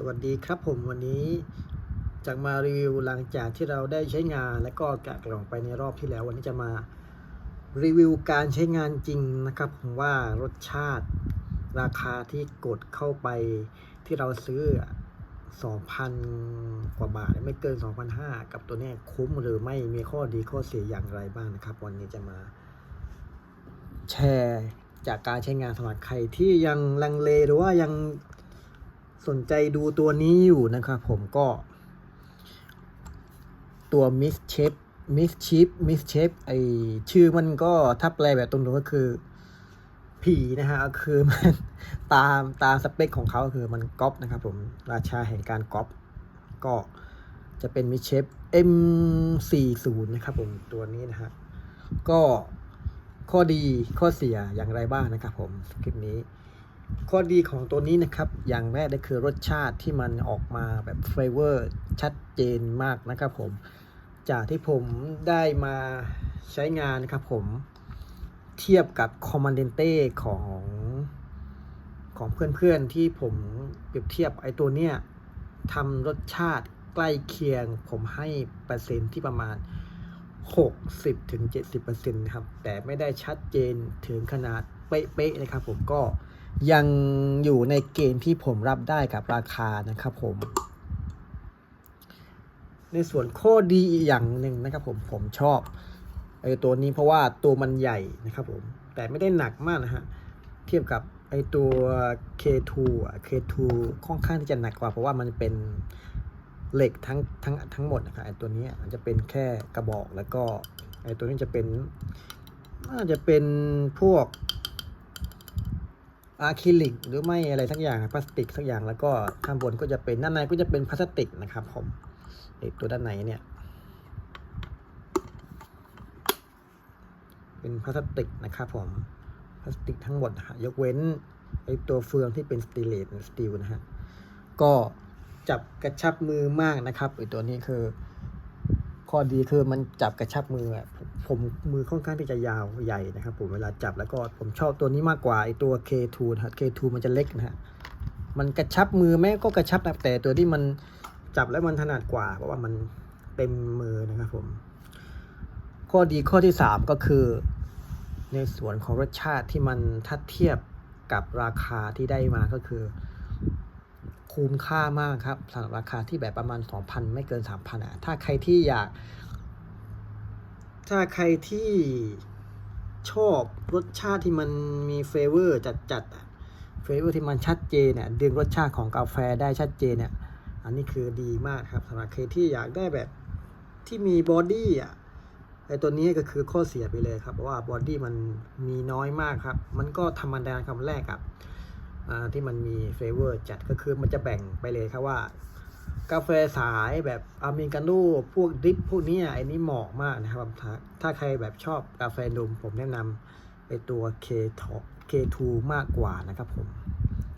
สวัสดีครับผมวันนี้จะมารีวิวหลังจากที่เราได้ใช้งานและก็แกะกล่องไปในรอบที่แล้ว วันนี้จะมารีวิวการใช้งานจริงนะครับผมว่ารสชาติราคาที่กดเข้าไปที่เราซื้อ 2,000 กว่าบาทไม่เกิน 2,500 กับตัวนี้คุ้มหรือไม่มีข้อดีข้อเสียอย่างไรบ้างนะครับ วันนี้จะมา แชร์จากการใช้งานสำหรับใครที่ยังลังเลหรือว่ายัง สนใจดูตัวนี้อยู่นะครับผมก็ ตัว Miss Shape Miss Chip Miss Shape ไอชื่อมันก็ถ้าแปลแบบตรงๆก็คือ ผีนะฮะคือมันตามตามสเปคของเขาคือมันก๊อปนะครับผมราชาแห่งการก๊อปก็จะเป็น Miss Shape M40 นะครับผมตัวนี้นะฮะก็ข้อดีข้อเสียอย่างไรบ้างนะครับผมคลิปนี้ ข้อดีของตัวนี้นะครับ อย่างแรกเลยคือรสชาติที่มันออกมาแบบเฟเวอร์ชัดเจนมากนะครับผม จากที่ผมได้มาใช้งานนะครับผม เทียบกับคอมมานเดนเต้ของของเพื่อนๆที่ผมเปรียบเทียบไอ้ตัวเนี้ยทำรสชาติใกล้เคียง ผมให้เปอร์เซ็นต์ที่ประมาณ 60-70%ถึง70%นะครับ แต่ไม่ได้ชัดเจนถึงขนาดเป๊ะๆนะครับผมก็ ยังอยู่ในเกณฑ์ที่ผมรับได้กับราคานะครับผม ในส่วนข้อดีอีกอย่างหนึ่งนะครับผมผมชอบไอ้ตัวนี้เพราะว่าตัวมันใหญ่นะครับผม แต่ไม่ได้หนักมากนะฮะ เทียบกับไอ้ตัว K2 อะ K2 ค่อนข้างที่จะหนักกว่า เพราะว่ามันเป็นเหล็กทั้งทั้งทั้งหมดนะครับไอ้ตัวนี้มันจะเป็นแค่กระบอกแล้วก็ไอ้ตัวนี้จะเป็นน่าจะเป็นพวก อะคริลิกหรือไม่อะไรสักอย่างพลาสติกสักอย่างแล้วก็ข้างบนก็จะเป็นด้านในก็จะเป็นพลาสติกนะครับผมไอตัวด้านในเนี่ยเป็นพลาสติกนะครับผมพลาสติกทั้งหมดยกเว้นไอตัวเฟืองที่เป็นสตีเลสสตีลนะฮะก็จับกระชับมือมากนะครับไอตัวนี้คือ ข้อดีคือมันจับกระชับมืออะผมมือค่อนข้างที่จะยาวใหญ่นะครับ ผมเวลาจับแล้วก็ผมชอบตัวนี้มากกว่าไอตัว K2 นะฮะ K2 มันจะเล็กนะฮะมันกระชับมือแม้ก็กระชับนะแต่ตัวที่มันจับแล้วมันถนัดกว่า เพราะว่ามันเต็มมือนะครับผมข้อดีข้อที่ 3 ก็คือ ในส่วนของรสชาติที่มันถ้าเทียบกับราคาที่ได้มาก็คือ คุ้มค่ามากครับสำหรับราคาที่แบบประมาณ 2,000 ไม่เกิน 3,000อะถ้าใครที่อยาก ถ้าใครที่ชอบรสชาติที่มันมีเฟเวอร์จัดๆอะเฟเวอร์ที่มันชัดเจนเนี่ยดึงรสชาติของกาแฟได้ชัดเจนเนี่ย อันนี้คือดีมากครับสำหรับใครที่อยากได้แบบที่มีบอดี้อะไอตัวนี้ก็คือข้อเสียไปเลยครับเพราะว่าบอดี้มันมีน้อยมากครับ มันก็ธรรมดาคำแรกครับ ที่มันมีเฟเวอร์จัดก็คือมันจะแบ่งไปเลยครับว่า กาแฟสายแบบอเมริกาโน่พวกดริปพวกนี้ไอ้นี่เหมาะมากนะครับถ้าถ้าใครแบบชอบกาแฟนมผมแนะนำไอ้ตัว K Top K2 มากกว่านะครับผม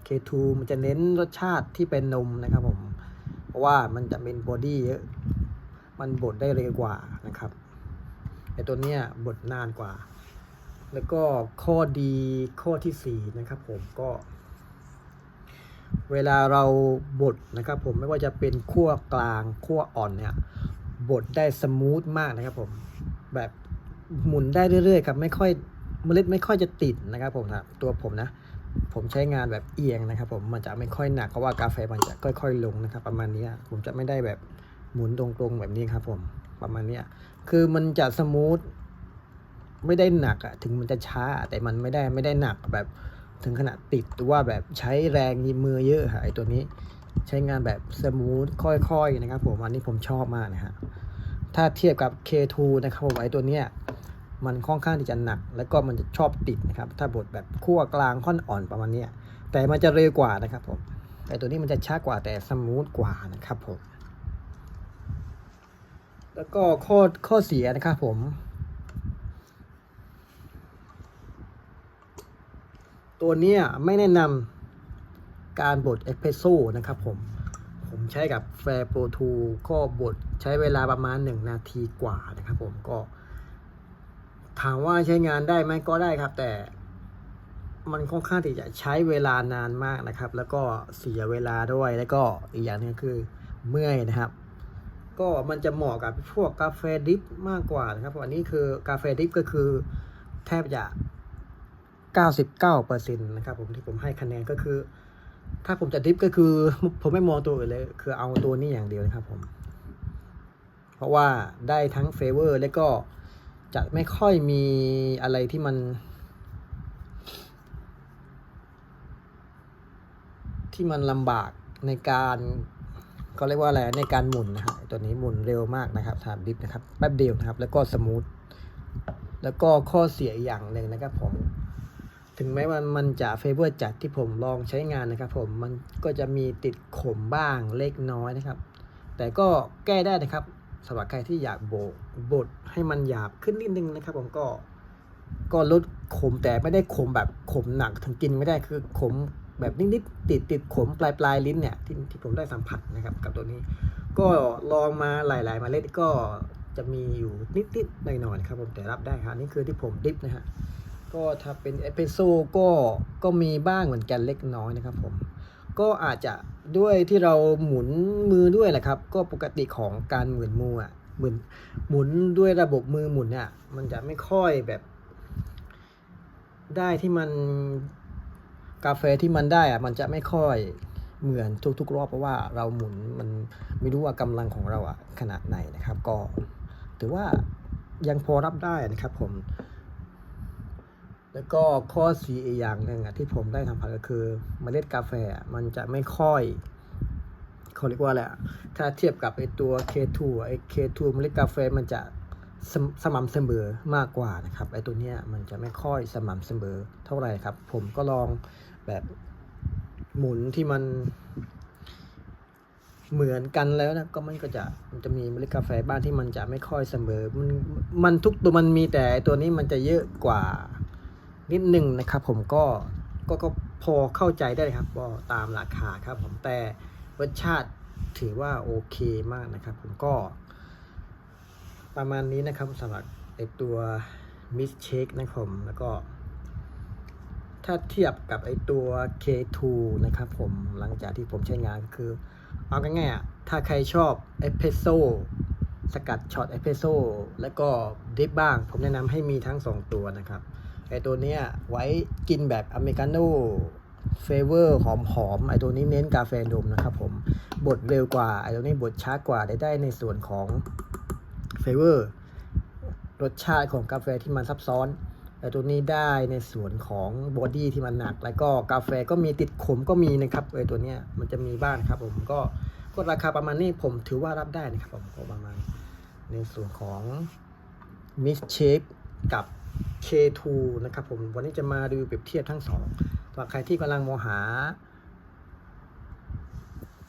K2 มันจะเน้นรสชาติที่เป็นนมนะครับผม เพราะว่ามันจะเป็นบอดี้เยอะ มันบดได้เร็วกว่านะครับไอตัวเนี้ยบดนานกว่า แล้วก็ข้อดีข้อที่สี่นะครับผมก็ เวลาเราบดนะครับผมไม่ว่าจะเป็นขั้วกลางขั้วอ่อนเนี่ยบดได้สมูทมากนะครับผมแบบหมุนได้เรื่อยๆครับไม่ค่อยเมล็ดไม่ค่อยจะติดนะครับผมนะตัวผมนะ ผมใช้งานแบบเอียงนะครับ ผมมันจะไม่ค่อยหนักเพราะว่ากาแฟมันจะค่อย ๆ ลงนะครับ ประมาณนี้ผมจะไม่ได้แบบหมุนตรงๆแบบนี้ครับ ผมประมาณนี้คือมันจะสมูทไม่ได้หนักอะถึงมันจะช้า แต่มันไม่ได้ไม่ได้หนักแบบ ถึงขนาดติดหรือว่าแบบใช้แรงมือเยอะค่ะไอตัวนี้ใช้งานแบบสมูทค่อยๆนะครับผมอันนี้ผมชอบมากนะฮะถ้าเทียบกับ K2 นะครับผมไอตัวเนี้ยมันค่อนข้างที่จะหนัก แล้วก็มันจะชอบติดนะครับ ถ้าบดแบบขั้วกลางค่อนอ่อนประมาณเนี้ยแต่มันจะเร็วกว่านะครับผมไอตัวนี้มันจะช้ากว่าแต่สมูทกว่านะครับผม แล้วก็ข้อข้อเสียนะครับผม ตัวเนี้ยไม่แนะนำการบดเอสเพรสโซ่นะครับผม ผมใช้กับแฟร์โปรทูก็บดใช้เวลาประมาณ 1 นาทีกว่านะครับผมก็ ถามว่าใช้งานได้ไหมก็ได้ครับ แต่มันค่อนข้างที่จะใช้เวลานานมากนะครับ แล้วก็เสียเวลาด้วยแล้วก็อีกอย่างหนึงคือเมื่อยนะครับ ก็มันจะเหมาะกับพวกกาแฟดริปมากกว่านะครับเพราะอันนี้คือกาแฟดริปก็คือแทบจะ 99%นะครับผมที่ผมให้คะแนนก็คือ ถ้าผมจะดริปก็คือ ผมไม่มองตัวอื่นเลย คือเอาตัวนี้อย่างเดียวนะครับผม เพราะว่าได้ทั้งเฟเวอร์ และก็จะไม่ค่อยมีอะไรที่มัน ที่มันลำบากในการเขาเรียกว่าอะไรในการหมุนนะครับตัวนี้หมุนเร็วมากนะครับทำดิฟนะครับแป๊บเดียวนะครับ แล้วก็สมูทแล้วก็ข้อเสียอีกอย่างหนึ่งนะครับผม ถึงแม้ว่ามันจะเฟเวอร์จัดที่ผมลองใช้งานนะครับ ผมมันก็จะมีติดขมบ้างเล็กน้อยนะครับ แต่ก็แก้ได้นะครับสำหรับใครที่อยากโบกบดให้มันหยาบขึ้นนิดนึงนะครับ ผมก็ก็ลดขมแต่ไม่ได้ขมแบบขมหนักถึงกินไม่ได้คือขมแบบนิดๆติดติดขมปลายปลายลิ้นเนี่ยที่ที่ผมได้สัมผัสนะครับกับตัวนี้ ก็ลองมาหลายๆมาเล็ดก็จะมีอยู่นิดๆหน่อยๆครับผมแต่รับได้ครับนี่คือที่ผมดิฟนะฮะ ก็ถ้าเป็นเอสเปรสโซ่ก็ก็มีบ้างเหมือนกันเล็กน้อยนะครับผม ก็อาจจะด้วยที่เราหมุนมือด้วยแหละครับ ก็ปกติของการหมุนมืออะหมุนหมุนด้วยระบบมือหมุนเนี่ยมันจะไม่ค่อยแบบ ได้ที่มันกาแฟที่มันได้อะมันจะไม่ค่อยเหมือนทุกๆรอบเพราะว่าเราหมุนมันไม่รู้ว่ากำลังของเราอะขนาดไหนนะครับ ก็ถือว่ายังพอรับได้นะครับผม แล้วก็ข้อเสียอีกอย่างหนึ่งอะที่ผมได้ทำผัดก็คือเมล็ดกาแฟมันจะไม่ค่อยเขาเรียกว่าอะไรอะถ้าเทียบกับไอตัว K2 ไอ K2 เมล็ดกาแฟมันจะสมสม่ำเสมอมากกว่านะครับไอตัวเนี้ยมันจะไม่ค่อยสม่ำเสมอเท่าไหร่ครับ ผมก็ลองแบบหมุนที่มันเหมือนกันแล้วนะก็มันก็จะมันจะมีเมล็ดกาแฟบ้านที่มันจะไม่ค่อยเสมอ มันมันทุกตัวมันมีแต่ตัวนี้มันจะเยอะกว่า นิดหนึ่งนะครับผมก็ก็ก็พอเข้าใจได้ครับก็ตามราคาครับผมแต่รสชาติถือว่าโอเคมากนะครับ ผมก็ ประมาณนี้นะครับสำหรับไอตัวมิสเชคนะครับผมแล้วก็ ถ้าเทียบกับไอตัว K2 นะครับผมหลังจากที่ผมใช้งานก็คือ เอาง่ายๆอะถ้าใครชอบเอสเ e รสโซสกัดช็อตเอสเ e รสโซแล้วก็ดริปบ้าง ผมแนะนำให้มีทั้ง 2 ตัวนะครับ ไอตัวเนี้ยไว้กินแบบอเมริกาโน่เฟเวอร์หอมๆไอตัวนี้เน้นกาแฟนมนะครับผมบดเร็วกว่าไอตัวนี้บดช้ากว่าได้ได้ในส่วนของเฟเวอร์รสชาติของกาแฟที่มันซับซ้อนแต่ตัวนี้ได้ในส่วนของบอดี้ที่มันหนัก แล้วก็กาแฟก็มีติดขมก็มีนะครับไอตัวเนี้ยมันจะมีบ้างครับผมก็ก็ราคาประมาณนี้ผมถือว่ารับได้นะครับผมก็ประมาณในส่วนของมิสเชฟกับ K2 นะครับผมวันนี้จะมาดูเปรียบเทียบทั้งสองสำหรับใครที่กำลังมองหา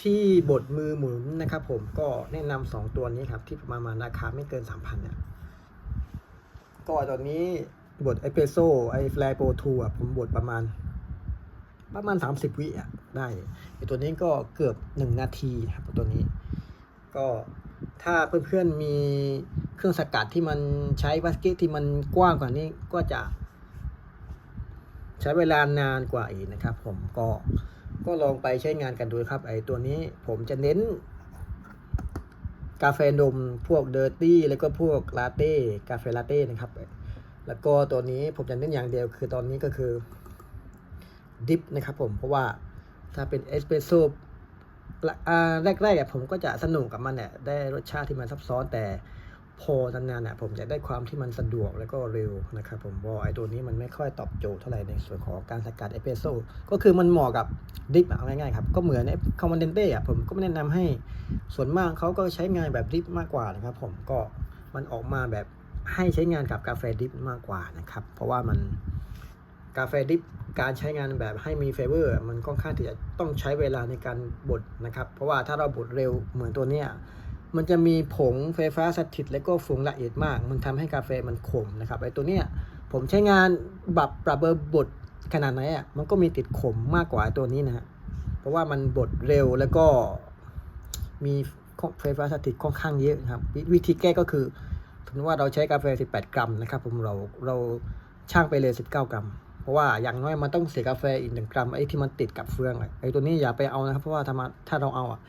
ที่บดมือหมุนนะครับผมก็แนะนำสองตัวนี้ครับที่ประมาณราคาไม่เกิน 3,000เนี่ยก็ตอนนี้บดไอเปโซไอแฟลโปรทูอะผมบดประมาณ ประมาณ 30 วิอะได้ไอตัวนี้ก็เกือบ 1 นาทีครับตัวนี้ ก็ ถ้าเพื่อนๆมีเครื่องสกัดที่มันใช้บาสเกตที่มันกว้างกว่านี้ก็จะใช้เวลานานกว่าอีกนะครับ ผมก็ก็ลองไปใช้งานกันดูครับไอตัวนี้ผมจะเน้น กาแฟนมพวกเดอร์ตี้แล้วก็พวกลาเต้กาแฟลาเต้นะครับ แล้วก็ตัวนี้ผมจะเน้นอย่างเดียวคือตอนนี้ก็คือดิฟนะครับผมเพราะว่าถ้าเป็นเอสเปรสโซ่ แรกๆอะผมก็จะสนุกกับมันเนี่ยได้รสชาติที่มันซับซ้อนแต่พอนานๆอะผมจะได้ความที่มันสะดวกแล้วก็เร็วนะครับผมว่าไอ้ตัวนี้มันไม่ค่อยตอบโจทย์เท่าไหร่ในส่วนของการสกัดเอสเปรสโซ่ก็คือมันเหมาะกับดริปเอาง่ายๆครับ ก็เหมือนคอมมานเดนเต้อะผมก็ไม่แนะนำให้ส่วนมากเขาก็ใช้งานแบบดริปมากกว่านะครับผมก็มันออกมาแบบให้ใช้งานกับกาแฟดริปมากกว่านะครับ เพราะว่ามัน กาแฟดริปการใช้งานแบบให้มีเฟเวอร์มันค่อนข้างที่จะต้องใช้เวลาในการบดนะครับ เพราะว่าถ้าเราบดเร็วเหมือนตัวเนี้ยมันจะมีผงไฟฟ้าสถิตและก็ฝุ่นละเอียดมาก มันทำให้กาแฟมันขมนะครับไอ้ตัวเนี้ยผมใช้งานปรับปรับเบอร์บดขนาดไหนอะมันก็มีติดขมมากกว่าตัวนี้นะฮะเพราะว่ามันบดเร็วแล้วก็มีไฟฟ้าสถิตค่อนข้างเยอะครับววิธีแก้ก็คือถือว่าเราใช้กาแฟ 18 กรัมนะครับผมเราเราช่างไปเลย 19 กรัม เพราะว่าอย่างน้อยมันต้องเสียกาแฟอีกหนึ่งกรัมไอ้ที่มันติดกับเฟืองไอ้ตัวนี้อย่าไปเอานะครับ เพราะว่าถ้ามถ้าเราเอาอะ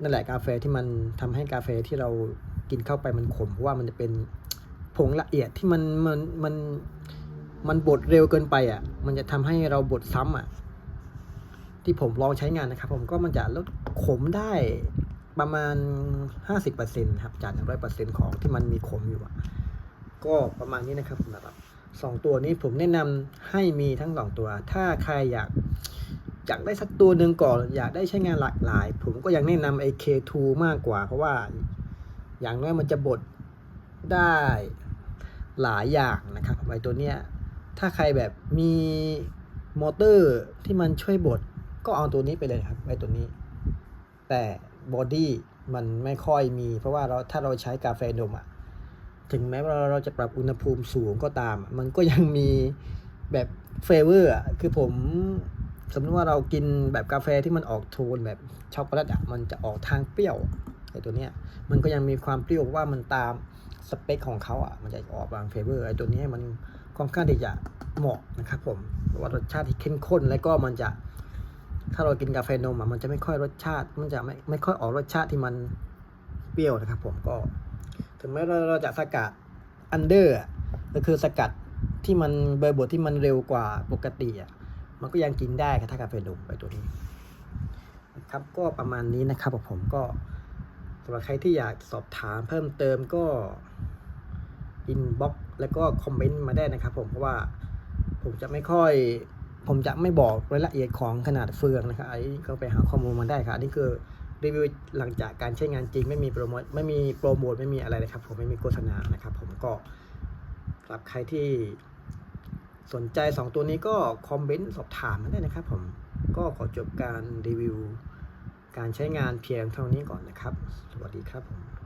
นั่นแหละกาแฟที่มันทำให้กาแฟที่เรากินเข้าไปมันขมเพราะว่ามันจะเป็นผงละเอียดที่มันมันมันมันบดเร็วเกินไปอะ มันจะทำให้เราบดซ้ำอะ ที่ผมลองใช้งานนะครับ ผมก็มันจะลดขมได้ประมาณ 50%ครับจาก100%ของที่มันมีขมอยู่อะก็ประมาณนี้นะครับสำหรับ สองตัวนี้ผมแนะนำให้มีทั้งสองตัว ถ้าใครอยากอยากได้สักตัวหนึ่งก่อนอยากได้ใช้งานหลากหลาย ผมก็ยังแนะนำไอ้ K2 มากกว่า เพราะว่าอย่างน้อยมันจะบดได้หลายอย่างนะครับไอ้ตัวเนี้ยถ้าใครแบบมีมอเตอร์ที่มันช่วยบดก็เอาตัวนี้ไปเลยครับไอ้ตัวนี้ แต่บอดี้มันไม่ค่อยมี เพราะว่าเราถ้าเราใช้กาแฟนมอะ ถึงแม้ว่าเราจะปรับอุณหภูมิสูงก็ตาม มันก็ยังมีแบบเฟเวอร์อะคือผมสมมติว่าเรากินแบบกาแฟที่มันออกโทนแบบช็อกโกแลตอะมันจะออกทางเปรี้ยวไอ้ตัวเนี้ยมันก็ยังมีความเปรี้ยวเพราะว่ามันตามสเปคของเขาอะมันจะออกบางเฟเวอร์ไอ้ตัวนี้มันค่อนข้างที่จะเหมาะนะครับผมราะว่ารสชาติที่เข้มข้นแล้วก็มันจะ ถ้าเรากินกาแฟนมอะมันจะไม่ค่อยรสชาติ มันจะไม่ไม่ค่อยออกรสชาติที่มันเปรี้ยวนะครับ ผมก็ ถึงแม้เราเราจะสกัดอันเดอร์ก็คือสกัดที่มันเบอร์บทที่มันเร็วกว่าปกติอะมันก็ยังกินได้ครับถ้ากาแฟนมไปตัวนี้นะครับก็ประมาณนี้นะครับผมก็สำหรับใครที่อยากสอบถามเพิ่มเติมก็อินบ็อกแล้วก็คอมเมนต์มาได้นะครับผมเพราะว่าผมจะไม่ค่อย ผมจะไม่บอกรายละเอียดของขนาดเฟืองนะครับไอ้ก็ไปหาข้อมูลมาได้ครับอันนี้คือ รีวิวหลังจากการใช้งานจริงไม่มีโปรโมทไม่มีโปรโมทไม่มีอะไรเลยครับผมไม่มีโฆษณานะครับ ผมก็สำหรับใครที่สนใจ 2 ตัวนี้ก็คอมเมนต์สอบถามมาได้นะครับ ผมก็ขอจบการรีวิว การใช้งานเพียงเท่านี้ก่อนนะครับ สวัสดีครับผม